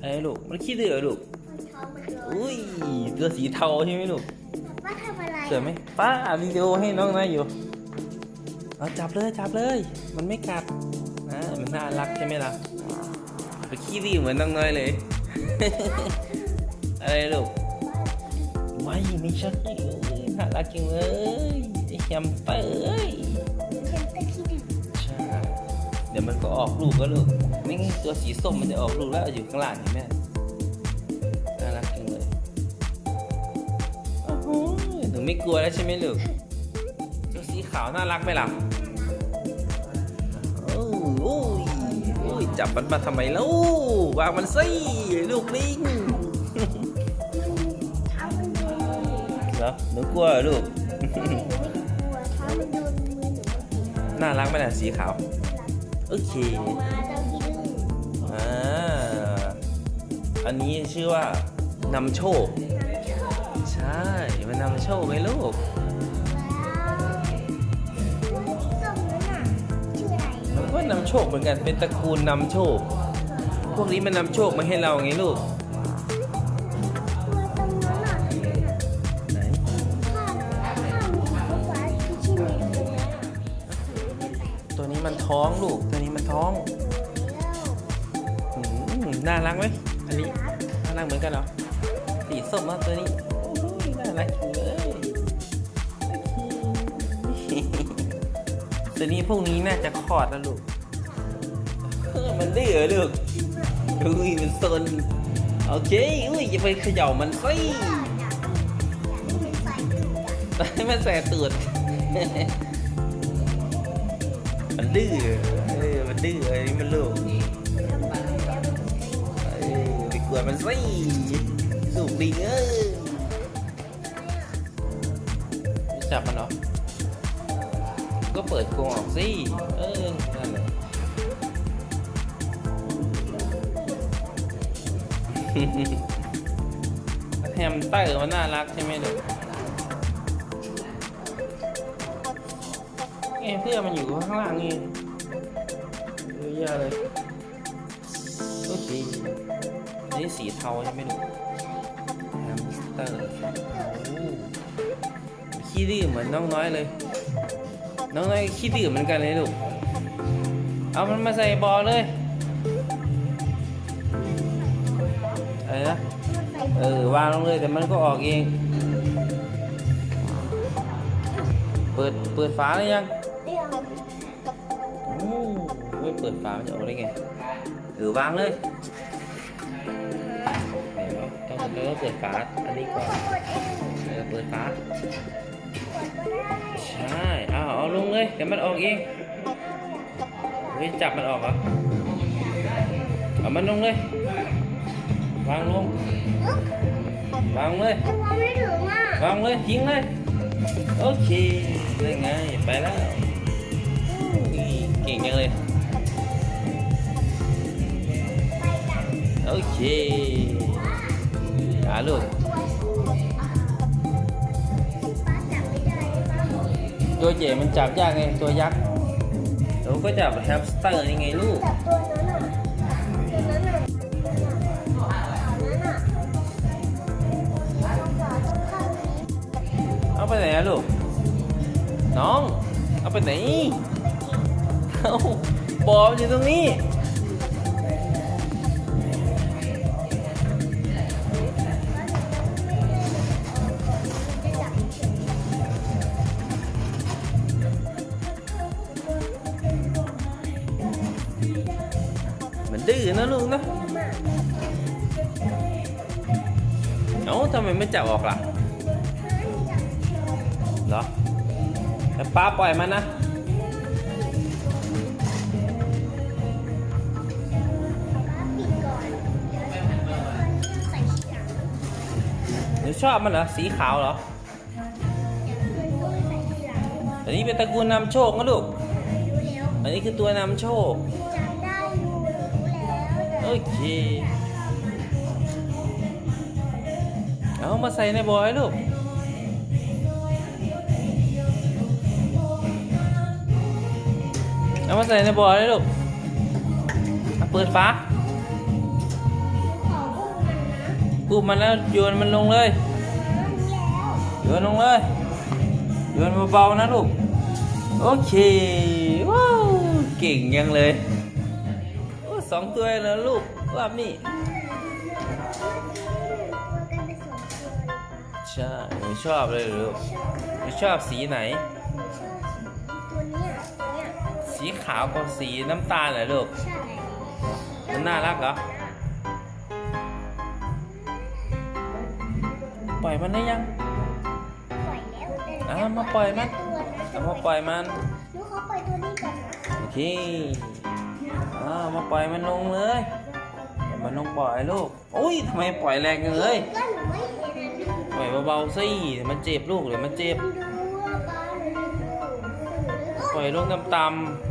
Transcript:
อะไรลูก มันขี้ดื้อเหรอลูกท้องมันร้อนอุ้ยตัวสีเทาใช่ไหมลูกว่าทำอะไรสวยไหมป้าวิดีโอให้น้องนายอยู่เอาจับเลยจับเลย มันไม่กัดนะมันน่ารักใช่ไหมล่ะไปขี้ดื้อเหมือนน้องน้อยเลย อะไรลูกไม่ไม่ใช่เลยน่ารักจริงเลยไอ้แฮมสเตอร์เอ้ยเป็นตะขี้ดื้อใช่ เดี๋ยวมันก็ออกลูกก็ลูกนี่ไงตัวสีส้มมันจะออกลูกแล้วอยู่ข้างล่างเห็นไหมน่ารักจริงเลยโอ้โหหนูไม่กลัวแล้วใช่ไหมลูกตัวสีขาวน่ารักไหมล่ะโอ้โอ้ยโอ้ยจับมันมาทำไมแล้ววางมันสิลูกลิงเท้ามันโดนมือหนูเหรอหนูกลัวเหรอลูกไม่กลัวเท้ามันโดนมือหนูน่ารักไหมล่ะสีขาว โอเคมาเจ้าขี้ดื้ออ่าอันนี้ชื่อว่านำโชค ใช่ มันนำโชคไงลูกส้มนั้นน่ะชื่ออะไรมันก็นำโชคเหมือนกัน เป็นตระกูลนำโชค พวกนี้มันนำโชคมาให้เราไงลูกตัวตรงนั้นน่ะไหนข้าวข้าวมีสีฟ้าที่ชื่อเมย์ตรงนั้นน่ะตัวนี้มันท้องลูกตัวนี้มัน ท้องอืมน่ารักไหมอันนี้น่ารักเหมือนกันเหรอ สีส้มมากตัวนี้อุ้ยน่ารักจังเลยตัวนี้พวกนี้น่าจะคลอดแล้วลูกเออมันดื้อเหรอลูกอุ้ยมันซนโอเคอุ้ยอย่าไปเขย่ามันสิให้มันแสบตูด มันดื้อเออมันดื้อไอ้นี่มันลูกเออไปกวนมันสิสูบลิงเอ้ยจับมันเหรอ ก็เปิดกรงออกสิ เออ นั่นแหละแฮมเตอร์มันน่ารักใช่ไหมลูก เอ้เพื่อนมันอยู่ข้างล่างนี่เยอะแยะเลยโอเคอันนี้สีเทาใช่ไหมลูกแฮมสเตอร์โอ้ขี้ดื้อเหมือนน้องน้อยเลย น้องน้อยขี้ดื้อเหมือนกันเลยลูก เอามันมาใส่บอเลยอะไรนะเออวางลงเลยแต่มันก็ออกเอง เปิด เปิดฝาหรือยัง ไม่เปิดฝามันจะออกได้ไงเออวางเลยต้องต้องเปิดฝาอันนี้ก่อนเออเปิดฝาใช่เอาเอาลงเลยเดี๋ยวมันออกเองเฮ้ยจับมันออกเหรอเอามันลงเลยวางลงวางเลยวางเลยทิ้งเลยโอเคได้ไงไปแล้ว เก่งจังเลย โอเคหาลูกตัวเจ๋มันจับยากไงตัวยักษ์เราก็จับแฮมสเตอร์ยังไงลูกเอาไปไหนลูก น้อง เอาไปไหนาบอลอยู่ตรงนี้ มันดื้อนะลูกนะ เอ้าทำไมไม่จับออกล่ะ เหรอแต่ป้าปล่อยมันนะ ชอบมันเหรอ สีขาวเหรอมันก็ใส่ขี้หลังอันนี้เป็นตระกูลนำโชคนะลูกรู้แล้วอันนี้คือตัวนำโชคจำได้อยู่รู้แล้วโอเค เอามาใส่ในบอยลูกเอามาใส่ในบอยเลยลูกเอาเปิดฝาขออุ้มมันแล้วโยนมันลงเลย โยนลงเลยโยนเบาๆนะลูก โอเค ว้าว เก่งยังเลยโอ้สองตัวแล้วลูกรอบนี้ใช่หนูชอบเลยหรอลูกหนูชอบสีไหน ตัวเนี้ยตัวเนี้ยสีขาวกับสีน้ำตาลเหรอลูก ใช่มันน่ารักเหรอ ปล่อยมันได้ยัง แล้วแต่อะมาปล่อยมันตัวนะเอามาปล่อยมันหนูขอปล่อยตัวนี้ก่อนนะโอเคอ่ามาปล่อยมันลงเลยปล่อยมันลงปล่อยลูกอุ้ยทำไมปล่อยแรงจังเลยก็หนูไม่เห็นนะปล่อยเบาๆสิเดี๋ยวมันเจ็บลูกเดี๋ยวมันเจ็บ ดูว่าป้าหนูดู ปล่อยลงต่ำ